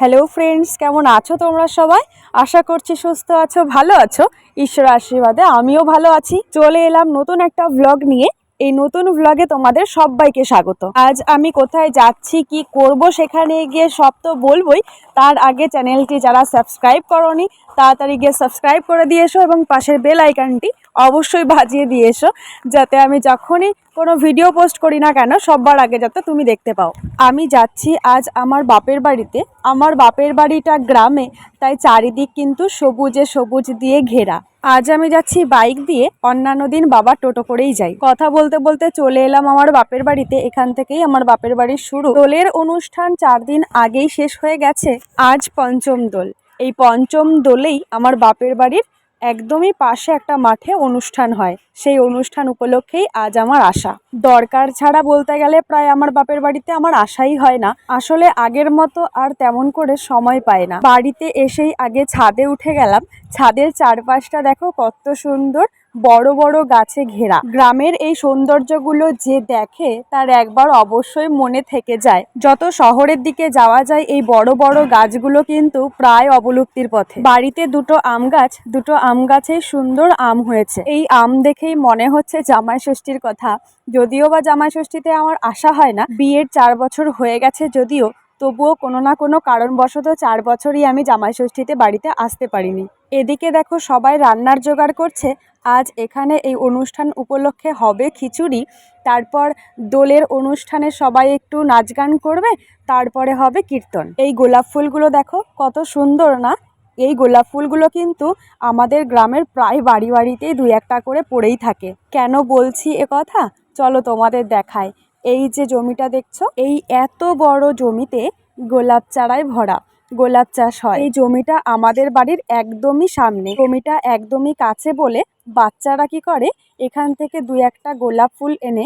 Hello friends কেমন আছো তোমরা সবাই? আশা করছি সুস্থ আছো, ভালো আছো। ঈশ্বর আশীর্বাদে আমিও ভালো আছি। চলে এলাম নতুন একটা ভ্লগ নিয়ে। এই নতুন ভ্লগে তোমাদের সবাইকে স্বাগত। আজ আমি কোথায় যাচ্ছি, কি করব সেখানে গিয়ে সব তো বলবোই। তার আগে চ্যানেলটি যারা সাবস্ক্রাইব করনি, তাড়াতাড়ি গিয়ে সাবস্ক্রাইব করে দিয়ে এসো এবং পাশের বেল আইকনটি অবশ্যই বাজিয়ে দিয়ে এসো, যাতে আমি যখনই কোনো ভিডিও পোস্ট করি না কেন, সববার আগে যাতে তুমি দেখতে পাও। আমি যাচ্ছি আজ আমার বাপের বাড়িতে। আমার বাপের বাড়িটা গ্রামে, তাই চারিদিক কিন্তু সবুজে সবুজ দিয়ে ঘেরা। আজ আমি যাচ্ছি বাইক দিয়ে, অন্যান্য দিন বাবা টোটো করেই যাই। কথা বলতে বলতে চলে এলাম আমার বাপের বাড়িতে, এখান থেকেই আমার বাপের বাড়ির শুরু। দোলের অনুষ্ঠান চার দিন আগেই শেষ হয়ে গেছে। আজ পঞ্চম দোল। এই পঞ্চম দোলেই আমার বাপের বাড়ির একদমই পাশে একটা মাঠে অনুষ্ঠান হয়। সেই অনুষ্ঠান উপলক্ষেই আজ আমার আশা। দরকার ছাড়া বলতে গেলে প্রায় আমার বাপের বাড়িতে আমার আশাই হয় না। আসলে আগের মতো আর তেমন করে সময় পায় না। বাড়িতে এসেই আগে ছাদে উঠে গেলাম। ছাদের চারপাশটা দেখো কত সুন্দর। বড় বড় গাছে ঘেরা। গ্রামের এই সৌন্দর্যগুলো যে দেখে তার একবার অবশ্যই মনে থেকে যায়। যত শহরের দিকে যাওয়া যায়, এই বড় বড় গাছগুলো কিন্তু প্রায় অবলুপ্তির পথে। বাড়িতে দুটো আম গাছ, দুটো আম গাছে সুন্দর আম হয়েছে। এই আম দেখেই মনে হচ্ছে জামাই ষষ্ঠীর কথা। যদিও বা জামাই ষষ্ঠীতে আমার আশা হয় না, বিয়ের চার বছর হয়ে গেছে যদিও, তবুও কোনো না কোনো কারণবশত চার বছরই আমি জামাই ষষ্ঠীতে বাড়িতে আসতে পারিনি। এদিকে দেখো সবাই রান্নার জোগাড় করছে আজ এখানে এই অনুষ্ঠান উপলক্ষে হবে খিচুড়ি। তারপর দোলের অনুষ্ঠানে সবাই একটু নাচ গান করবে, তারপরে হবে কীর্তন। এই গোলাপ ফুলগুলো দেখো, কত সুন্দর না? এই গোলাপ ফুলগুলো কিন্তু আমাদের গ্রামের প্রায় বাড়ি বাড়িতেই দুই একটা করে পড়েই থাকে। কেন বলছি এ কথা? চলো তোমাদের দেখায় এই যে জমিটা দেখছ, এই এত বড় জমিতে গোলাপ চারায় ভরা। গোলাপ চাষ হয়। এই জমিটা আমাদের বাড়ির একদমই সামনে। জমিটা একদমই কাছে বলে বাচ্চারা কি করে? এখান থেকে দুই একটা গোলাপ ফুল এনে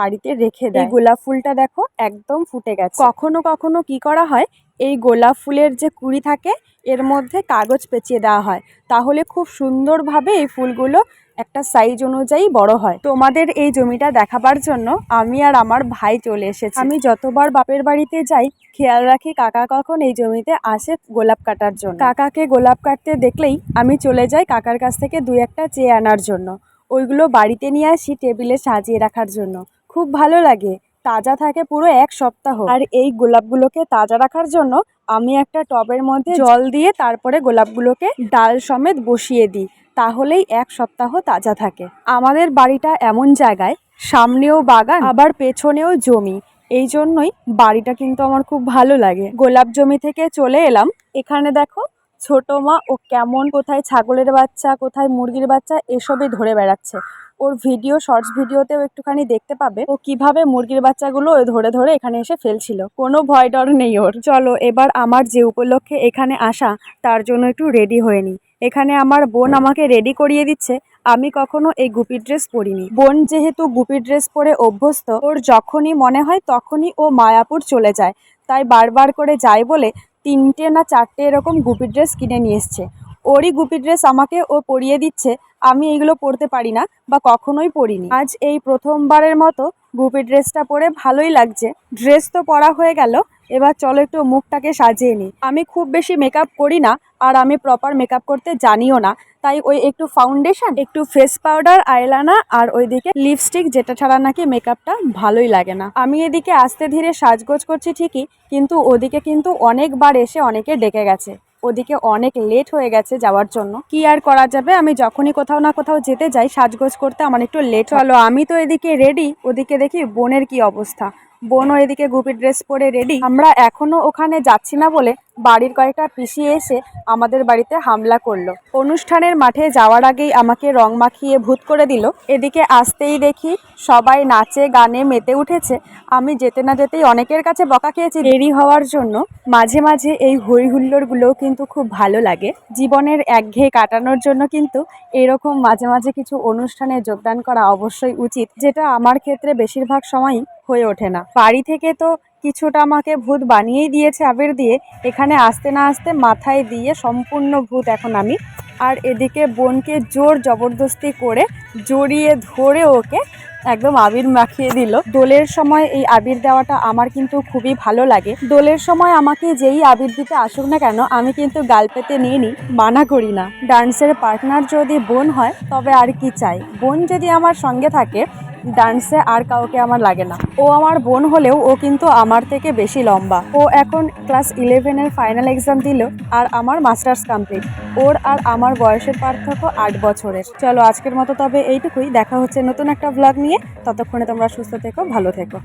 বাড়িতে রেখে দেয়। গোলাপ ফুলটা দেখো একদম ফুটে গেছে। কখনো কখনো কি করা হয় এই গোলাপ ফুলের যে কুড়ি থাকে এর মধ্যে কাগজ পেঁচিয়ে দেওয়া হয়। তাহলে খুব সুন্দরভাবে এই ফুলগুলো একটা সাইজ অনুযায়ী বড় হয়। তোমাদের এই জমিটা দেখাবার জন্য আমি আর আমার ভাই চলে এসেছি। আমি যতবার বাপের বাড়িতে যাই খেয়াল রাখি কাকা কখন এই জমিতে আসে গোলাপ কাটার জন্য। কাকাকে গোলাপ কাটতে দেখলেই আমি চলে যাই কাকার কাছ থেকে দুই একটা চেয়ে আনার জন্য। ওইগুলো বাড়িতে নিয়ে আসি টেবিলে সাজিয়ে রাখার জন্য। খুব ভালো লাগে। তাজা থাকে পুরো এক সপ্তাহ। আর এই গোলাপগুলোকে তাজা রাখার জন্য আমি একটা টবের মধ্যে জল দিয়ে তারপরে গোলাপগুলোকে ডাল সমেত বসিয়ে দিই। তাহলেই এক সপ্তাহ তাজা থাকে। আমাদের বাড়িটা এমন জায়গায়, সামনেও বাগান, আবার পেছনেও জমি। এই জন্যই বাড়িটা কিন্তু আমার খুব ভালো লাগে। গোলাপ জমি থেকে চলে এলাম। এখানে দেখো, ছোট মা ও কেমন কোথায় ছাগলের বাচ্চা, কোথায় মুরগির বাচ্চা, এসবই ধরে বেড়াচ্ছে। ওর ভিডিও শর্টস ভিডিওতেও একটুখানি দেখতে পাবে। ও কীভাবে মুরগির বাচ্চাগুলো ধরে ধরে এখানে এসে ফেলছিল। কোনো ভয় ডর নেই ওর। চলো এবার আমার যে উপলক্ষে এখানে আসা, তার জন্য একটু রেডি হয়ে নিই। এখানে আমার বোন আমাকে রেডি করিয়ে দিচ্ছে। আমি কখনো এই গুপি ড্রেস পরিনি। বোন যেহেতু গুপি ড্রেস পরে অভ্যস্ত, ওর যখনই মনে হয় তখনই ও মায়াপুর চলে যায়। তাই বারবার করে যায় বলে তিনটে না চারটে এরকম গুপি ড্রেস কিনে নিয়ে এসছে। ওরই গুপি ড্রেস আমাকে ও পরিয়ে দিচ্ছে, আমি এইগুলো পরতে পারি না বা কখনোই পরিনি। আজ এই প্রথমবারের মতো গুপি ড্রেসটা পরে ভালোই লাগছে। ড্রেস তো পরা হয়ে গেল, এবার চলো একটু মুখটাকে সাজিয়ে নিই। আমি খুব বেশি মেকআপ করি না, আর আমি প্রপার মেকআপ করতে জানিও না। তাই ওই একটু ফাউন্ডেশন একটু ফেস পাউডার আইলানা আর ওইদিকে লিপস্টিক যেটা ছাড়া নাকি মেকআপটা ভালোই লাগে না। আমি এদিকে আস্তে ধীরে সাজগোজ করছি ঠিকই, কিন্তু ওদিকে কিন্তু অনেকবার এসে অনেকে ডেকে গেছে। ওদিকে অনেক লেট হয়ে গেছে যাওয়ার জন্য। কি আর করা যাবে? আমি যখনই কোথাও না কোথাও যেতে যাই, সাজগোজ করতে আমার একটু লেট হলো। আমি তো এদিকে রেডি ওদিকে দেখি বোনের কি অবস্থা। বোনও এদিকে গুপি ড্রেস পরে রেডি আমরা এখনও ওখানে যাচ্ছি না বলে বাড়ির কয়েকটা পিসি এসে আমাদের বাড়িতে হামলা করল। অনুষ্ঠানের মাঠে যাওয়ার আগেই আমাকে রং মাখিয়ে ভূত করে দিল। এদিকে আসতেই দেখি সবাই নাচে, গানে মেতে উঠেছে। আমি যেতে না যেতেই অনেকের কাছে বকা খেয়েছি। দেরি হওয়ার জন্য মাঝে মাঝে এই হই হুল্লোড়গুলোও কিন্তু খুব ভালো লাগে। জীবনের একঘেয়ে কাটানোর জন্য কিন্তু এরকম মাঝে মাঝে কিছু অনুষ্ঠানে যোগদান করা অবশ্যই উচিত, যেটা আমার ক্ষেত্রে বেশিরভাগ সময়ই হয়ে ওঠে না। বাড়ি থেকে তো কিছুটা আমাকে ভূত বানিয়েই দিয়েছে আবির দিয়ে। এখানে আসতে না আসতে মাথায় দিয়ে সম্পূর্ণ ভূত এখন আমি। আর এদিকে বোনকে জোর জবরদস্তি করে জড়িয়ে ধরে ওকে একদম আবির মাখিয়ে দিল। দোলের সময় এই আবির দেওয়াটা আমার কিন্তু খুবই ভালো লাগে। দোলের সময় আমাকে যেই আবির দিতে আসুক না কেন, আমি কিন্তু গাল পেতে নিয়ে নিই মানা করি না। ডান্সের পার্টনার যদি বোন হয়, তবে আর কি চাই? বোন যদি আমার সঙ্গে থাকে ডান্সে আর কাউকে আমার লাগে না। ও আমার বোন হলেও ও কিন্তু আমার থেকে বেশি লম্বা। ও এখন ক্লাস ইলেভেনের ফাইনাল এক্সাম দিল আর আমার মাস্টার্স কমপ্লিট ওর আর আমার বয়সের পার্থক্য আট বছরের। চলো আজকের মতো তবে এইটুকুই। দেখা হচ্ছে নতুন একটা ব্লগ নিয়ে। ততক্ষণে তোমরা সুস্থ থেকো, ভালো থেকো।